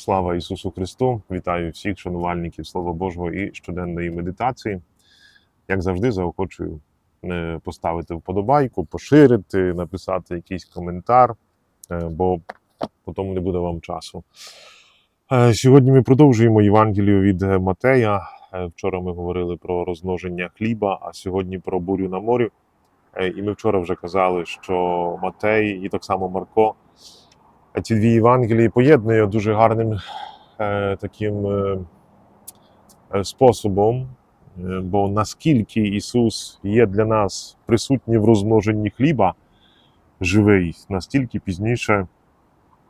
Слава Ісусу Христу! Вітаю всіх шанувальників Слова Божого і щоденної медитації. Як завжди, заохочую е, поставити вподобайку, поширити, написати якийсь коментар, е, бо потім не буде вам часу. Е, Сьогодні ми продовжуємо Євангелію від Матея. Вчора ми говорили про розмноження хліба, а сьогодні про бурю на морі. І ми вчора вже казали, що Матей і так само Марко ці дві Євангелії поєднує дуже гарним е, таким е, е, способом. Е, Бо наскільки Ісус є для нас присутній в розмноженні хліба, живий, настільки пізніше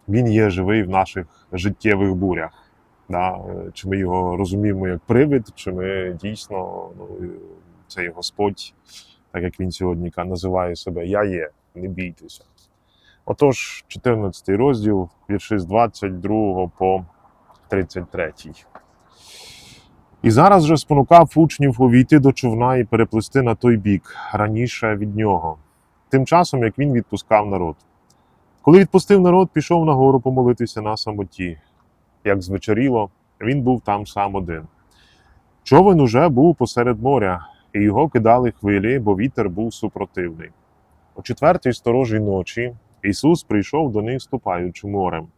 Він є живий в наших життєвих бурях. Да? Е, Чи ми його розуміємо як привид, чи ми дійсно ну, це є Господь, так як він сьогодні називає себе Я є, не бійтеся. Отож, 14 розділ, вірші з 22 по 33. І зараз же спонукав учнів увійти до човна і переплисти на той бік, раніше від нього, тим часом, як він відпускав народ. Коли відпустив народ, пішов на гору помолитися на самоті. Як звечоріло, він був там сам один. Човен уже був посеред моря, і його кидали хвилі, бо вітер був супротивний. О четвертій сторожій ночі Ісус прийшов до них, ступаючи морем.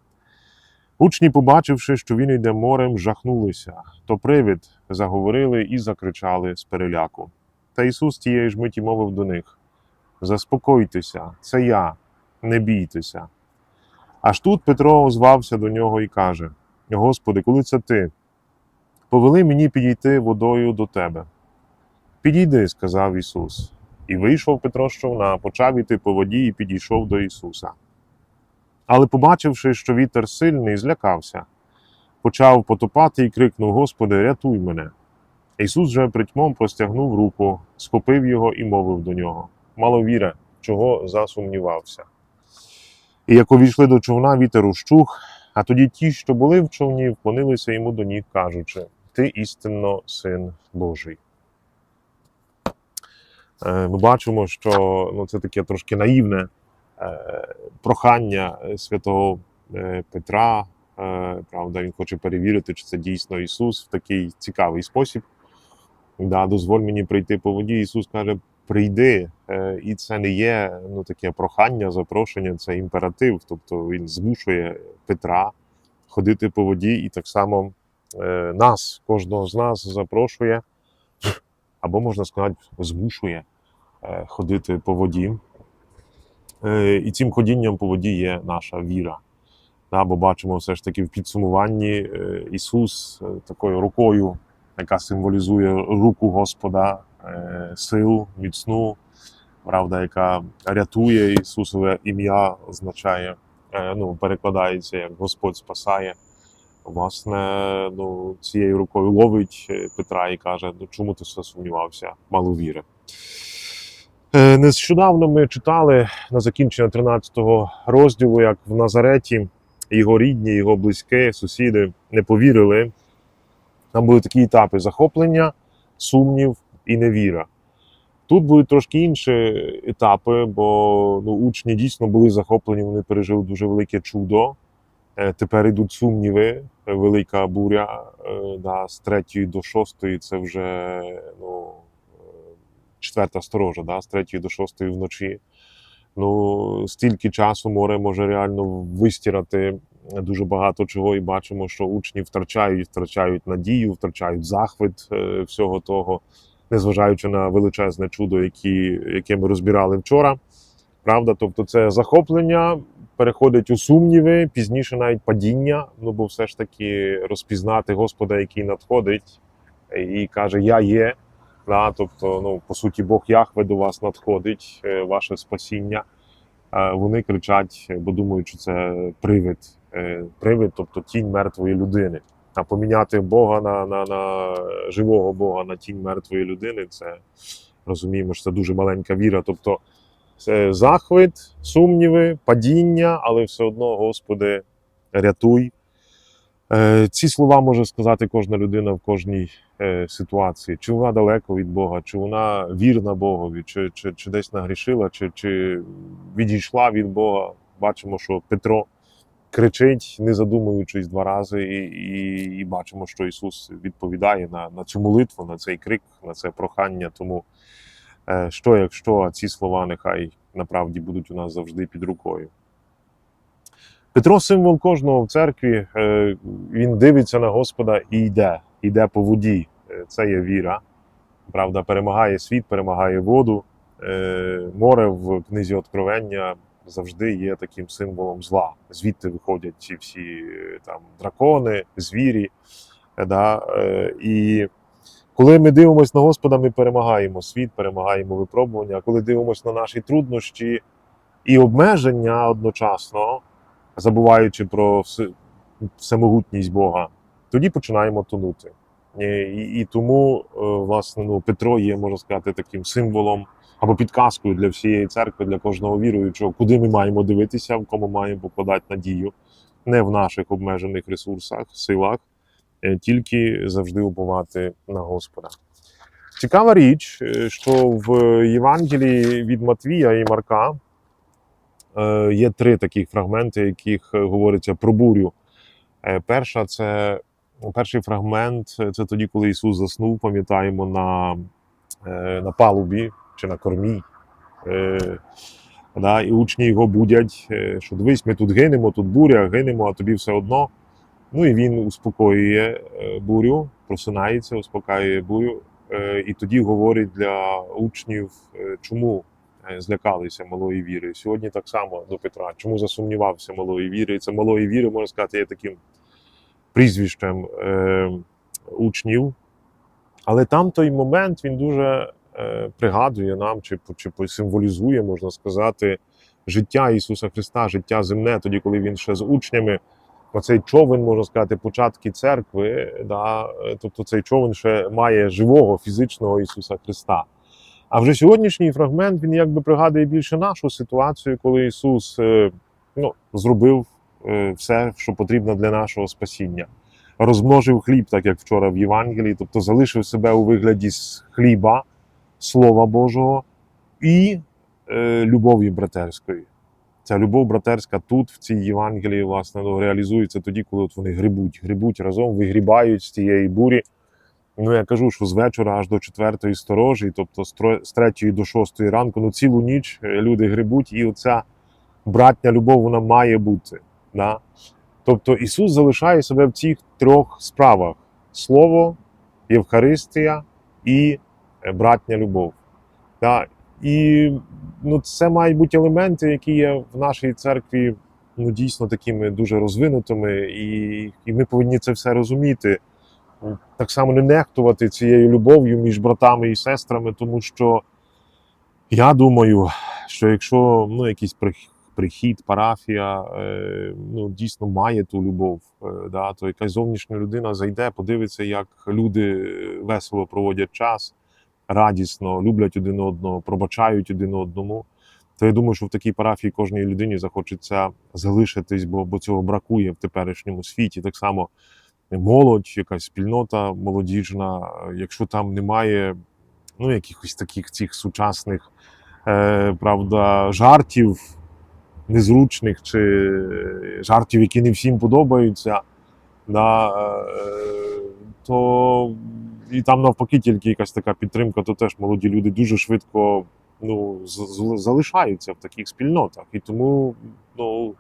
Учні, побачивши, що він йде морем, жахнулися, то привид заговорили і закричали з переляку. Та Ісус тієї ж миті мовив до них: Заспокойтеся, це я, не бійтеся. Аж тут Петро озвався до нього і каже: Господи, коли це ти? Повели мені підійти водою до тебе. Підійди, сказав Ісус. І вийшов Петро з човна, почав іти по воді і підійшов до Ісуса. Але, побачивши, що вітер сильний, злякався, почав потопати і крикнув: Господи, рятуй мене. Ісус же притьмом простягнув руку, схопив його і мовив до нього: Маловіре, чого засумнівався. І як увійшли до човна, вітер ущух, а тоді ті, що були в човні, вклонилися йому до ніг, кажучи: Ти істинно син Божий. Е, Ми бачимо, що ну, це таке трошки наївне е, прохання е, святого Петра. Правда, він хоче перевірити, чи це дійсно Ісус в такий цікавий спосіб. Да, дозволь мені прийти по воді. Ісус каже: прийди. І це не є ну, таке прохання, запрошення, це імператив. Тобто він змушує Петра ходити по воді, і так само нас, кожного з нас, запрошує, або можна сказати, змушує ходити по воді. Е, І цим ходінням по воді є наша віра. Бо бачимо все ж таки в підсумуванні е, Ісус е, такою рукою, яка символізує руку Господа, е, сил, міцну, правда, яка рятує Ісусове ім'я, означає, е, ну, перекладається як Господь спасає. Власне, ну, цією рукою ловить е, Петра і каже: ну чому ти все сумнівався? Мало віри. Е, Нещодавно ми читали на закінчення 13-го розділу, як в Назареті його рідні, його близькі, сусіди не повірили. Там були такі етапи захоплення, сумнів і невіра. Тут будуть трошки інші етапи, бо ну, учні дійсно були захоплені, вони пережили дуже велике чудо. Е, Тепер йдуть сумніви, велика буря е, да, з третьої до шостої це вже ну, четверта сторожа, да, з третьої до шостої вночі. Ну, стільки часу море може реально вистирати дуже багато чого, і бачимо, що учні втрачають, втрачають надію, втрачають захват е, всього того, незважаючи на величезне чудо, які, яке ми розбирали вчора. Правда, тобто це захоплення переходить у сумніви, пізніше навіть падіння. Ну бо все ж таки розпізнати Господа, який надходить, і каже: Я є. Да, тобто, ну по суті, Бог Яхве до вас надходить, е, ваше спасіння. Е, Вони кричать, е, бо думають, що це привид, привид, тобто тінь мертвої людини. А поміняти Бога на, на, на живого Бога на тінь мертвої людини, це розуміємо, що це дуже маленька віра. Тобто це захвит, сумніви, падіння, але все одно, Господи, рятуй. Е, Ці слова може сказати кожна людина в кожній е, ситуації. Чи вона далеко від Бога, чи вона вірна Богові, чи, чи, чи десь нагрішила, чи, чи відійшла від Бога. Бачимо, що Петро кричить, не задумуючись два рази, і, і, і бачимо, що Ісус відповідає на, на цю молитву, на цей крик, на це прохання. Тому е, що, якщо ці слова нехай направді будуть у нас завжди під рукою. Петро символ кожного в церкві. Е, Він дивиться на Господа і йде, йде по воді. Е, Це є віра. Правда, перемагає світ, перемагає воду. Е, Море в книзі Откровення завжди є таким символом зла. Звідти виходять ці всі там дракони, звірі. Да? І коли ми дивимося на Господа, ми перемагаємо світ, перемагаємо випробування. А коли дивимося на наші труднощі і обмеження одночасно, забуваючи про все- всемогутність Бога, тоді починаємо тонути. І, і, і тому, е, власне, ну, Петро є, можна сказати, таким символом або підказкою для всієї церкви, для кожного віруючого, куди ми маємо дивитися, в кому маємо покладати надію, не в наших обмежених ресурсах, силах, е, тільки завжди уповати на Господа. Цікава річ, е, що в Євангелії від Матвія і Марка є три таких фрагменти, яких е, говориться про бурю. Е, Перша це перший фрагмент це тоді, коли Ісус заснув, пам'ятаємо на, е, на палубі чи на кормі. Е, Да, і учні його будять, е, що дивись, ми тут гинемо, тут буря, гинемо, а тобі все одно. Ну і він успокоює е, бурю, просинається, успокаює бурю, е, і тоді говорить для учнів, е, чому е, злякалися малої віри. Сьогодні так само до Петра, чому засумнівався малої віри. І це малої віри, можна сказати, є таким прізвищем е, учнів. Але там той момент він дуже е, пригадує нам, чи, чи символізує, можна сказати, життя Ісуса Христа, життя земне, тоді, коли він ще з учнями. Оцей човен, можна сказати, початки церкви, да, е, тобто цей човен ще має живого фізичного Ісуса Христа. А вже сьогоднішній фрагмент він якби пригадує більше нашу ситуацію, коли Ісус е, ну, зробив е, все, що потрібно для нашого спасіння. Розмножив хліб, так як вчора в Євангелії, тобто залишив себе у вигляді хліба, Слова Божого і е, любові братерської. Ця любов братерська тут, в цій Євангелії, власне, ну, реалізується тоді, коли от вони грибуть, грибуть разом, вигрібають з цієї бурі. Ну, я кажу, що з вечора аж до четвертої сторожі, тобто з третьої до шостої ранку, ну цілу ніч е, люди грибуть, і оця братня любов вона має бути. Да? Тобто Ісус залишає себе в цих трьох справах: Слово, Євхаристія і е, братня любов. Да? І ну, це мають бути елементи, які є в нашій церкві ну, дійсно такими дуже розвинутими, і, і ми повинні це все розуміти. Так само не нехтувати цією любов'ю між братами і сестрами, тому що я думаю, що якщо ну, якийсь прихід, парафія е, ну, дійсно має ту любов, е, да, то якась зовнішня людина зайде, подивиться, як люди весело проводять час, радісно, люблять один одного, пробачають один одному. То я думаю, що в такій парафії кожній людині захочеться залишитись, бо, бо цього бракує в теперішньому світі. Так само молодь, якась спільнота молодіжна, якщо там немає ну, якихось таких цих сучасних е, правда, жартів незручних чи жартів, які не всім подобаються, да, е, то і там навпаки тільки якась така підтримка, то теж молоді люди дуже швидко ну, залишаються в таких спільнотах. І тому ну,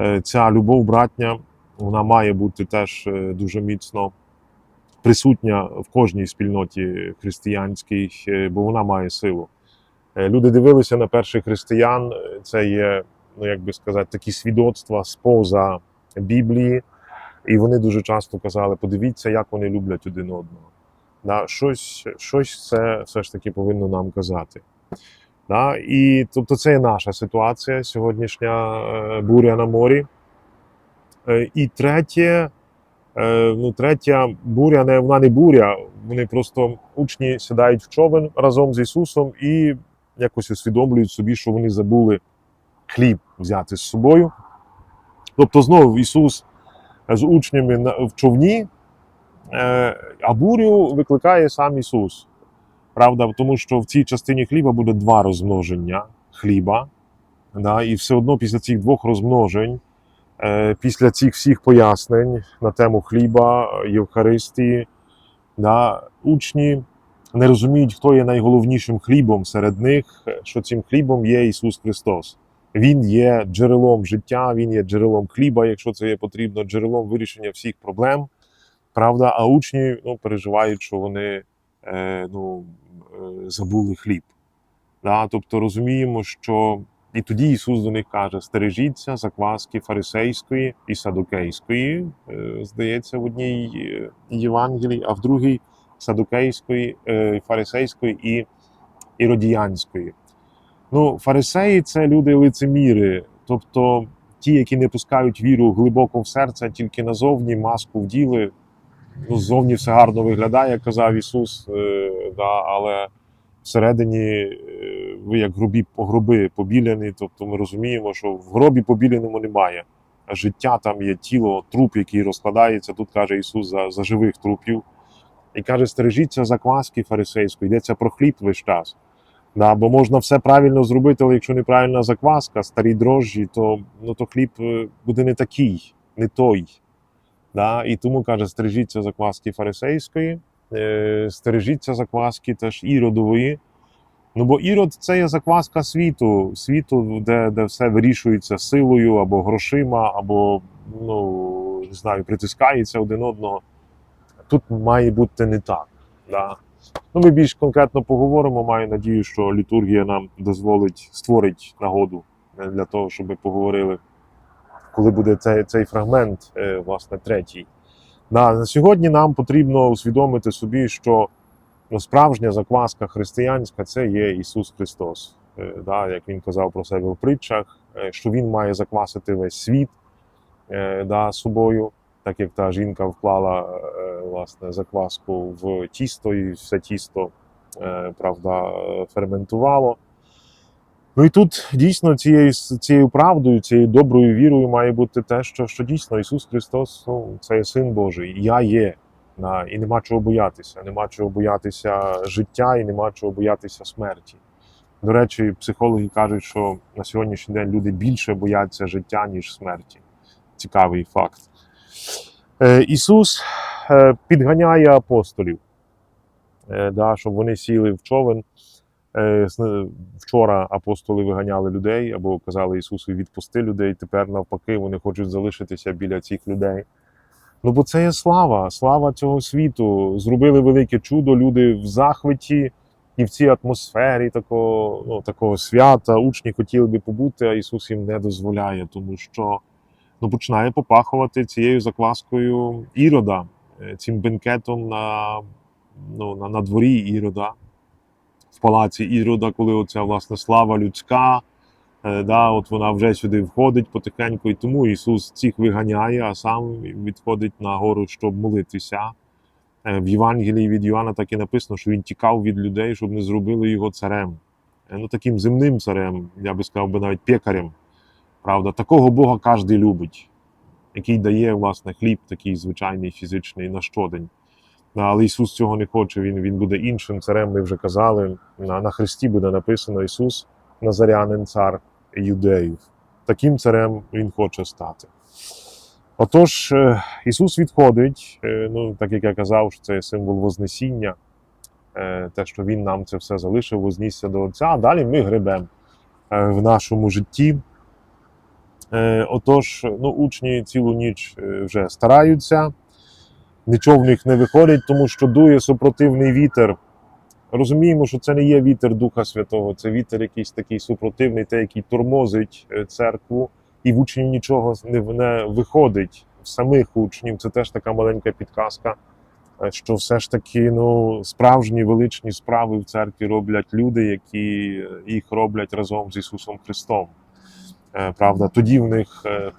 е, ця любов братня вона має бути теж е, дуже міцно присутня в кожній спільноті християнській, е, бо вона має силу. Е, Люди дивилися на перших християн, це є, ну як би сказати, такі свідоцтва споза Біблії, і вони дуже часто казали: подивіться, як вони люблять один одного. Да, щось, щось це все ж таки повинно нам казати. Да, і тобто це є наша ситуація, сьогоднішня буря на морі. Е, І третє, е, ну, третя буря, не, вона не буря, вони просто учні сідають в човен разом з Ісусом і якось усвідомлюють собі, що вони забули хліб взяти з собою. Тобто, знову Ісус з учнями в човні, е, а бурю викликає сам Ісус. Правда, тому що в цій частині хліба буде два розмноження хліба. Да, і все одно після цих двох розмножень після цих всіх пояснень на тему хліба, Євхаристії, да, учні не розуміють, хто є найголовнішим хлібом серед них, що цим хлібом є Ісус Христос. Він є джерелом життя, Він є джерелом хліба, якщо це є потрібно, джерелом вирішення всіх проблем. Правда, а учні ну, переживають, що вони е, ну, е, забули хліб. Да? Тобто розуміємо, що і тоді Ісус до них каже: стережіться закваски фарисейської і садукейської, е, здається, в одній е, Євангелії, а в другій садукейської, е, фарисейської і іродіянської. Ну, фарисеї це люди лицеміри, тобто ті, які не пускають віру глибоко в серце, тільки назовні маску вділи. Ну, ззовні все гарно виглядає, казав Ісус, да, але всередині е, ви як грубі гроби побіляні. Тобто ми розуміємо, що в гробі побіленому немає. А життя там є тіло, труп, який розкладається. Тут каже Ісус за, за живих трупів. І каже: стережіться закваски фарисейської, йдеться про хліб весь час. Да, бо можна все правильно зробити, але якщо неправильна закваска, старі дрожжі, то, ну, то хліб е, буде не такий, не той. Да? І тому каже, стережіться закваски фарисейської, стережіться закваски теж іродової. Ну, бо ірод це є закваска світу, світу, де, де все вирішується силою або грошима, або ну, не знаю, притискається один одного. Тут має бути не так. Да? Ну, ми більш конкретно поговоримо. Маю надію, що літургія нам дозволить створить нагоду е, для того, щоб ми поговорили, коли буде цей, цей фрагмент, е, власне, третій. На, сьогодні нам потрібно усвідомити собі, що ну, справжня закваска християнська це є Ісус Христос. Е, да, як Він казав про себе в притчах, е, що Він має заквасити весь світ е, да, собою так як та жінка вклала власне закваску в тісто, і все тісто правда ферментувало. Ну і тут дійсно цією цією правдою, цією доброю вірою має бути те, що що дійсно Ісус Христос ну, це є Син Божий, я є. Да, і нема чого боятися. Нема чого боятися життя і нема чого боятися смерті. До речі, психологи кажуть, що на сьогоднішній день люди більше бояться життя, ніж смерті. Цікавий факт. Е, Ісус е, підганяє апостолів, е, да, щоб вони сіли в човен. Вчора апостоли виганяли людей або казали Ісусу, відпусти людей. Тепер навпаки, вони хочуть залишитися біля цих людей. Ну, бо це є слава, слава цього світу. Зробили велике чудо, люди в захваті і в цій атмосфері такого ну, такого свята. Учні хотіли би побути, а Ісус їм не дозволяє, тому що ну, починає попахувати цією закваскою ірода, е, цим бенкетом на ну, на, на дворі ірода, палаці ірода, коли оця власне слава людська, е, да, от вона вже сюди входить потихеньку, і тому Ісус цих виганяє, а сам відходить на гору, щоб молитися. Е, в Євангелії від Йоанна так і написано, що він тікав від людей, щоб не зробили його царем. Ну, Таким земним царем, я би сказав би навіть пекарем. Правда, такого Бога кожен любить, який дає власне хліб, такий звичайний фізичний на щодень. Але Ісус цього не хоче, Він він буде іншим царем. Ми вже казали. На на Христі буде написано Ісус, Назарянин, цар юдеїв. Таким царем Він хоче стати. Отож, е, Ісус відходить, е, ну, так як я казав, що це символ Вознесіння, е, те, що Він нам це все залишив, вознісся до Отця, а далі ми гребемо в нашому житті. Отож, ну, учні цілу ніч вже стараються, нічого в них не виходить, тому що дує супротивний вітер. Розуміємо, що це не є вітер Духа Святого, це вітер якийсь такий супротивний, той, який тормозить е, церкву, і в учнів нічого не, виходить. В самих учнів це теж така маленька підказка, що все ж таки ну, справжні величні справи в церкві роблять люди, які їх роблять разом з Ісусом Христом. Е, правда, тоді в них. Е,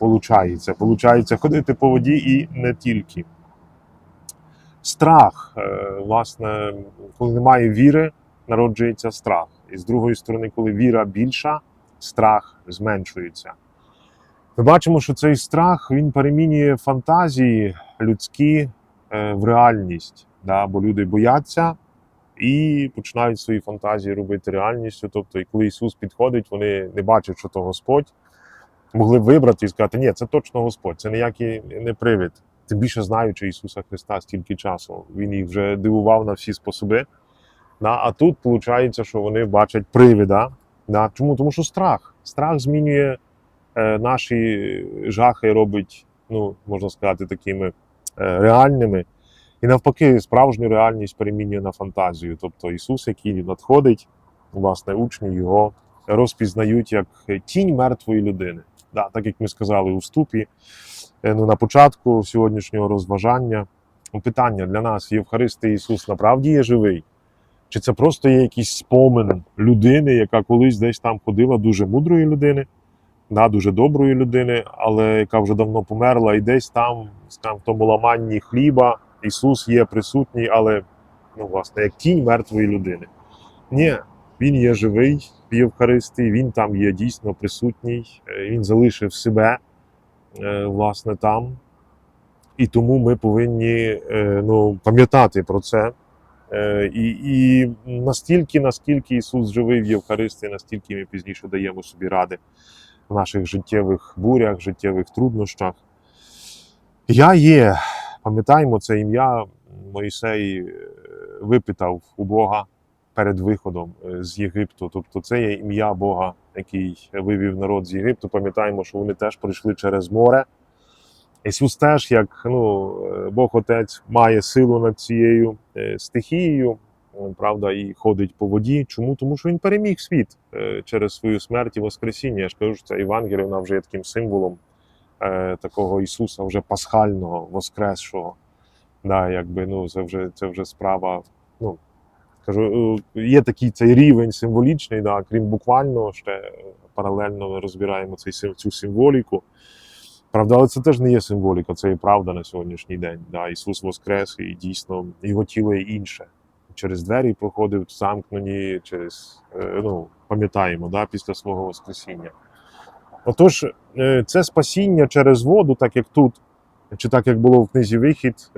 Получається ходити по воді і не тільки. Страх, е, власне, коли немає віри, народжується страх. І з другої сторони, коли віра більша, страх зменшується. Ми бачимо, що цей страх він перемінює фантазії людські в реальність. Да? Бо люди бояться і починають свої фантазії робити реальністю. Тобто, і коли Ісус підходить, вони не бачать, що то Господь. могли б вибрати і сказати, ні, це точно Господь, це ніякий не привид. Тим більше знаючи Ісуса Христа стільки часу. Він їх вже дивував на всі способи. А тут виходить, що вони бачать привида. Да? Чому? Тому що страх. Страх змінює е, наші жахи, робить, ну, можна сказати, такими е, реальними. І навпаки, справжню реальність перемінює на фантазію. Тобто Ісус, який надходить, власне, учні його розпізнають як тінь мертвої людини. Да, так як ми сказали у вступі, е, ну, на початку сьогоднішнього розважання. Ну, Питання для нас: Євхаристий Ісус направді є живий? Чи це просто є якийсь спомин людини, яка колись десь там ходила, дуже мудрої людини, да, дуже доброї людини, але яка вже давно померла, і десь там, скажімо, в тому ламанні хліба Ісус є присутній, але ну, власне, як тінь мертвої людини. Ні, він є живий в Євхаристії, він там є дійсно присутній, е, він залишив себе е, власне там. І тому ми повинні е, ну, пам'ятати про це. І, і настільки, наскільки Ісус живий в Євхаристії, настільки ми пізніше даємо собі ради в наших життєвих бурях, життєвих труднощах. Я є, пам'ятаємо це ім'я, Моїсей випитав у Бога перед виходом е, з Єгипту. Тобто це є ім'я Бога, який вивів народ з Єгипту. Пам'ятаємо, що вони теж пройшли через море. Ісус теж, як ну, е, Бог Отець, має силу над цією е, стихією, правда, і ходить по воді. Чому? Тому що він переміг світ через свою смерть і Воскресіння. Я ж кажу, що це Євангеліє, вона вже є таким символом такого Ісуса, вже пасхального, воскресшого. Да, якби, ну, це, вже, це вже справа. Ну, кажу, е, є такий цей рівень символічний, да, крім буквального, ще е, паралельно ми розбираємо цей, цю символіку. Правда, але це теж не є символіка, це є правда на сьогоднішній день. Да, Ісус Воскрес, і дійсно його тіло є інше. Через двері проходив замкнені, через, е, ну, пам'ятаємо, да, після свого Воскресіння. Отож, це спасіння через воду, так як тут, чи так як було в книзі Вихід,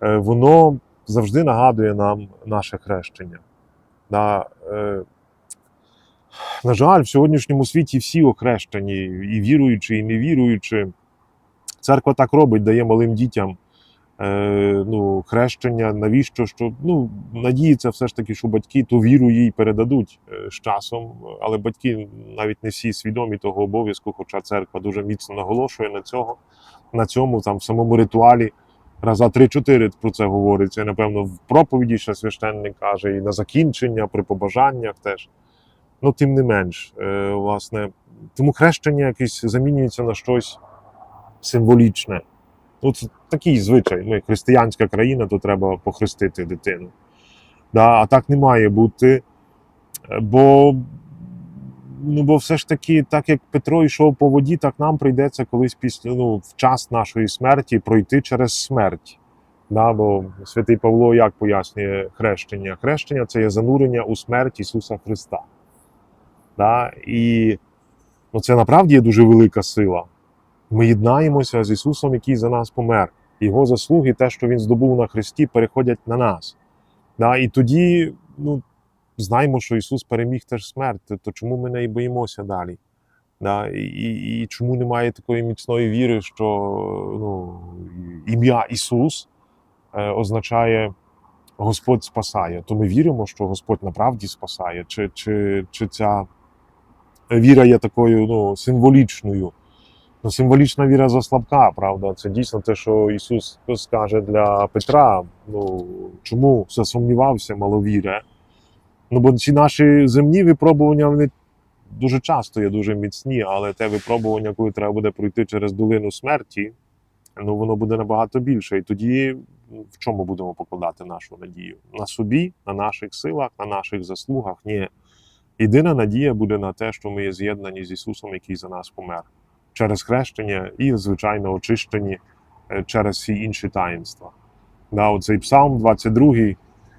воно завжди нагадує нам наше хрещення. Да, е, на жаль, в сьогоднішньому світі всі охрещені, і віруючі, і невіруючі. Церква так робить, дає малим дітям е, ну, хрещення. Навіщо? Що ну, надіється все ж таки, що батьки ту віру їй передадуть е, з часом. Але батьки навіть не всі свідомі того обов'язку, хоча церква дуже міцно наголошує на цього, на цьому там в самому ритуалі. Раза три-чотири про це говориться. І, напевно, в проповіді ще священник каже, і на закінчення, при побажаннях теж. Ну, тим не менш, е, власне, тому хрещення якесь замінюється на щось символічне. Ну, це такий звичай. Ми християнська країна, то треба похрестити дитину. Да, а так не має бути. Е, Бо, ну, бо все ж таки, так як Петро йшов по воді, так нам прийдеться колись після ну, в час нашої смерті пройти через смерть. Да, бо святий Павло як пояснює хрещення? Хрещення це є занурення у смерть Ісуса Христа. Да? І ну, це направді є дуже велика сила. Ми єднаємося з Ісусом, який за нас помер. Його заслуги, те, що Він здобув на Христі, переходять на нас. Да? І тоді ну, знаємо, що Ісус переміг теж смерть, то чому ми не боїмося далі? Да? І, і, і чому немає такої міцної віри, що ну, ім'я Ісус е, означає Господь спасає? То ми віримо, що Господь направді спасає, чи, чи, чи ця віра є такою ну, символічною. Ну, символічна віра заслабка, правда. Це дійсно те, що Ісус скаже для Петра. Ну, чому засумнівався маловіря? Ну, бо ці наші земні випробування вони дуже часто є дуже міцні, але те випробування, коли треба буде пройти через долину смерті, ну воно буде набагато більше. І тоді ну, в чому будемо покладати нашу надію? На собі, на наших силах, на наших заслугах? Ні. Єдина надія буде на те, що ми є з'єднані з Ісусом, який за нас помер, через хрещення і, звичайно, очищені е, через всі інші таїнства. Да, оцей Псалм 22.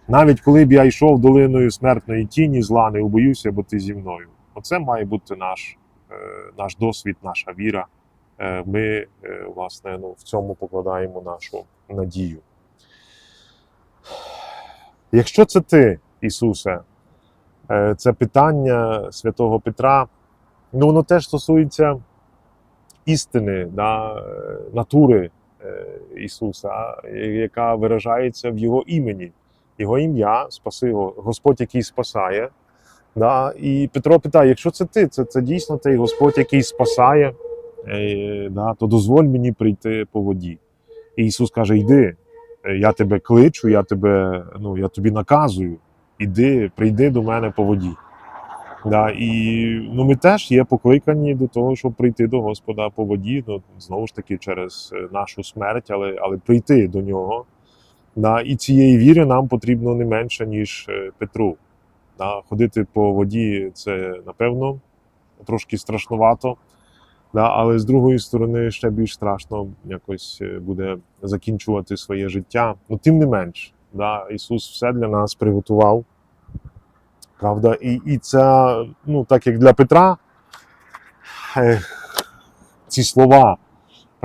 Навіть коли б я йшов долиною смертної тіні, зла не убоюся, бо ти зі мною. Оце має бути наш, е, наш досвід, наша віра. Е, Ми, е, власне, ну, в цьому покладаємо нашу надію. Якщо це ти, Ісусе, це питання святого Петра. ну, воно теж стосується істини, да, натури Ісуса, яка виражається в Його імені. Його ім'я Спасиво, Господь, який спасає. Да? І Петро питає: якщо це ти, це, це дійсно той Господь, який спасає, е, да, то дозволь мені прийти по воді. І Ісус каже: Йди, е, я тебе кличу, я тебе, ну, я тобі наказую. Іди, прийди до мене по воді. Да, і ну, ми теж є покликані до того, щоб прийти до Господа по воді, ну, знову ж таки, через е, нашу смерть, але, але прийти до нього. Да, і цієї віри нам потрібно не менше, ніж е, Петру. Да, ходити по воді це, напевно, трошки страшнувато. Да, але з другої сторони, ще більш страшно якось е, буде закінчувати своє життя. Ну, тим не менш, да, Ісус все для нас приготував. Правда, і, і це, ну, так як для Петра, е, ці слова,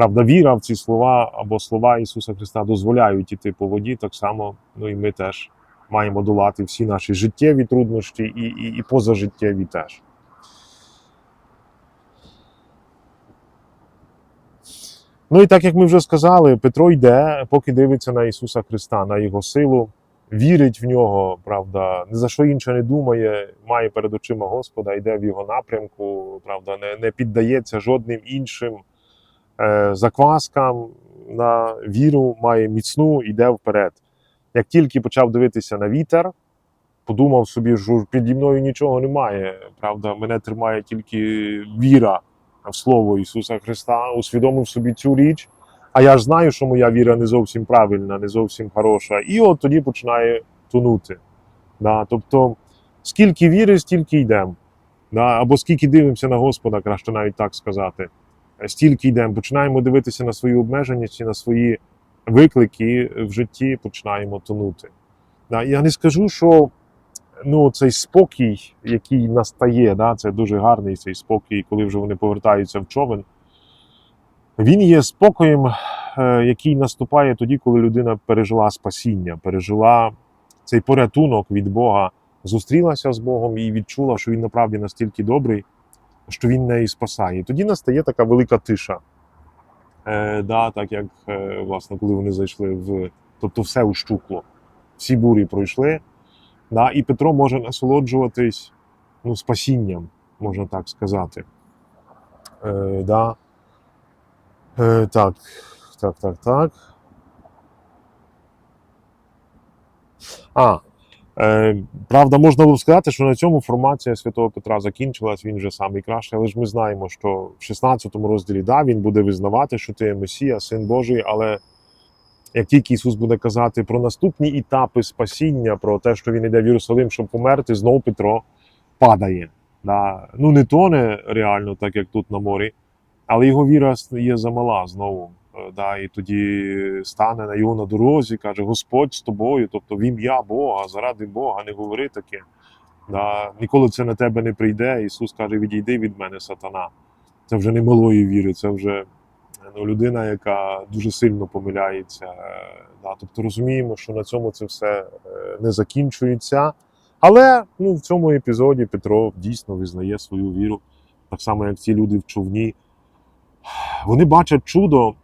правда, віра в ці слова або слова Ісуса Христа дозволяють іти по воді, так само ну, і ми теж маємо долати всі наші життєві труднощі і, і, і позажиттєві теж. Ну і так як ми вже сказали, Петро йде, поки дивиться на Ісуса Христа, на Його силу, вірить в нього, правда, ні за що інше не думає, має перед очима Господа, йде в його напрямку, правда, не, не піддається жодним іншим е, закваскам на віру, має міцну, йде вперед. Як тільки почав дивитися на вітер, подумав собі, що піді мною нічого немає. Правда, мене тримає тільки віра в Слово Ісуса Христа, усвідомив собі цю річ. А я ж знаю, що моя віра не зовсім правильна, не зовсім хороша. І от тоді починає тонути. Да? Тобто, скільки віри, стільки йдемо. Да? Або скільки дивимося на Господа, краще навіть так сказати. Стільки йдемо, починаємо дивитися на свою обмеженість і на свої виклики в житті, починаємо тонути. Я не скажу, що ну, цей спокій, який настає, да? це дуже гарний цей спокій, коли вже вони повертаються в човен. Він є спокоєм, е, який наступає тоді, коли людина пережила спасіння, пережила цей порятунок від Бога, зустрілася з Богом і відчула, що він направді настільки добрий, що він неї спасає. І тоді настає така велика тиша. Е, да, Так як, е, власне, коли вони зайшли в. Тобто все ущукло, всі бурі пройшли. Да, І Петро може насолоджуватись ну, спасінням, можна так сказати. Е, да. Е, так, так, так, так. А, правда, можна було сказати, що на цьому формація Святого Петра закінчилась, він вже самий кращий, але ж ми знаємо, що в 16 розділі да, він буде визнавати, що ти є Месія, син Божий, але як тільки Ісус буде казати про наступні етапи спасіння, про те, що він йде в Єрусалим, щоб померти, знову Петро падає. Да. Ну, не тоне реально, так як тут на морі, але його віра є замала знову. Да, і тоді стане на його на дорозі, каже: Господь з тобою, тобто в ім'я Бога, заради Бога, не говори таке. Да, Ніколи це на тебе не прийде. Ісус каже: Відійди від мене, сатана. Це вже не малої віри, це вже ну, людина, яка дуже сильно помиляється. Да, тобто розуміємо, що на цьому це все е, не закінчується. Але ну, в цьому епізоді Петро дійсно визнає свою віру, так само, як ці люди в човні. Вони бачать чудо,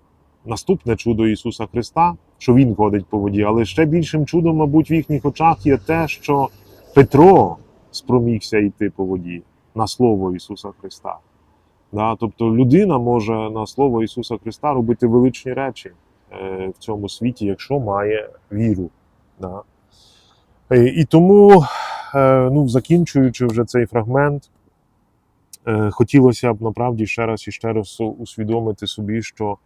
наступне чудо Ісуса Христа, що Він ходить по воді, але ще більшим чудом, мабуть, в їхніх очах є те, що Петро спромігся йти по воді на Слово Ісуса Христа. Да? Тобто людина може на Слово Ісуса Христа робити величні речі е, в цьому світі, якщо має віру. Да? Е, І тому, е, ну, закінчуючи вже цей фрагмент, хотілося б направді ще раз і ще раз усвідомити собі, що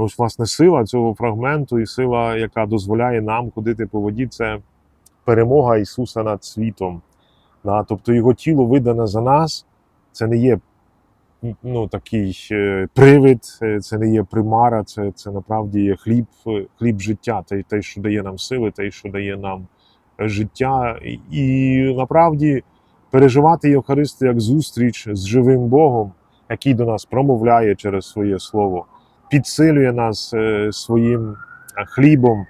ось, власне сила цього фрагменту і сила, яка дозволяє нам ходити по воді, це перемога Ісуса над світом. Да? Тобто Його тіло видане за нас, це не є ну, такий е, привид, е, це не є примара, це, це направді є хліб, е, хліб життя, той, той, що дає нам сили, той, що дає нам життя. І, направді переживати Євхаристію як зустріч з живим Богом, який до нас промовляє через своє слово, підсилює нас е, своїм е, хлібом,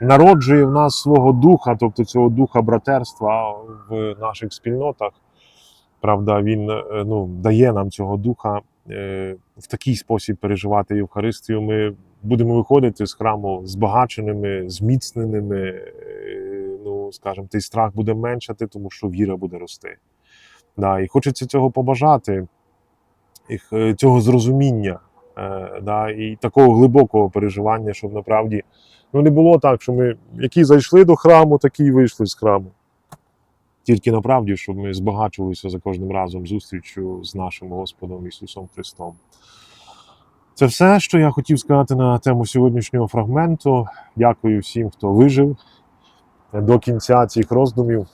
народжує в нас свого духа, тобто цього духа братерства в наших спільнотах. Правда, він е, ну, дає нам цього духа в такий спосіб переживати Євхаристію. Ми будемо виходити з храму збагаченими, зміцненими. Ну, скажімо, той страх буде меншати, тому що віра буде рости. Да, і хочеться цього побажати, цього зрозуміння, да, і такого глибокого переживання, щоб направді ну, не було так, що ми які зайшли до храму, такі й вийшли з храму. Тільки направді, щоб ми збагачувалися за кожним разом зустрічю з нашим Господом Ісусом Христом. Це все, що я хотів сказати на тему сьогоднішнього фрагменту. Дякую всім, хто вижив до кінця цих роздумів.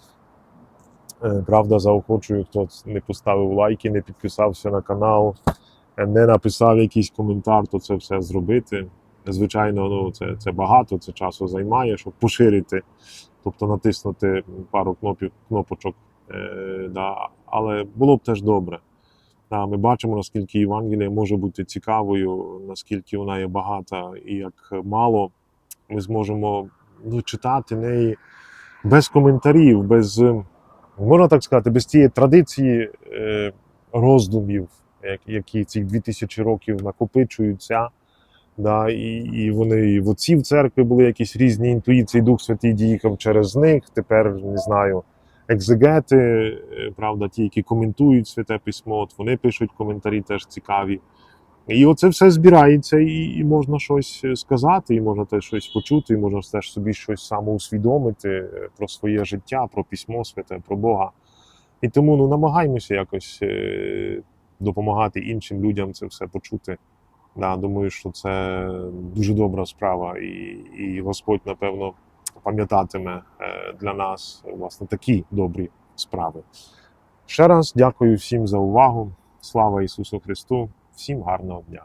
Е, Правда, заохочую, хто не поставив лайки, не підписався на канал, е, не написав якийсь коментар, то це все зробити. Звичайно, ну, це, це багато, це часу займає, щоб поширити, тобто натиснути пару кнопів, кнопочок. Е, да. Але було б теж добре. Да, ми бачимо, наскільки Євангелія може бути цікавою, наскільки вона є багата і як мало ми зможемо ну, читати неї без коментарів, без, можна так сказати, без тієї традиції е, роздумів, які ці 2000 років накопичуються. Да, і, і вони і в отців церкви були якісь різні інтуїції, Дух Святий діяв через них. Тепер не знаю, екзегети, е, правда, ті, які коментують святе письмо, от вони пишуть коментарі теж цікаві. І оце все збирається, і, і можна щось сказати, і можна теж щось почути, і можна теж собі щось самоусвідомити е, про своє життя, про письмо святе, про Бога. І тому ну, намагаймося якось е, допомагати іншим людям це все почути. Да, думаю, що це дуже добра справа, і, і Господь, напевно, пам'ятатиме е, для нас власне такі добрі справи. Ще раз дякую всім за увагу. Слава Ісусу Христу! Всім гарного дня!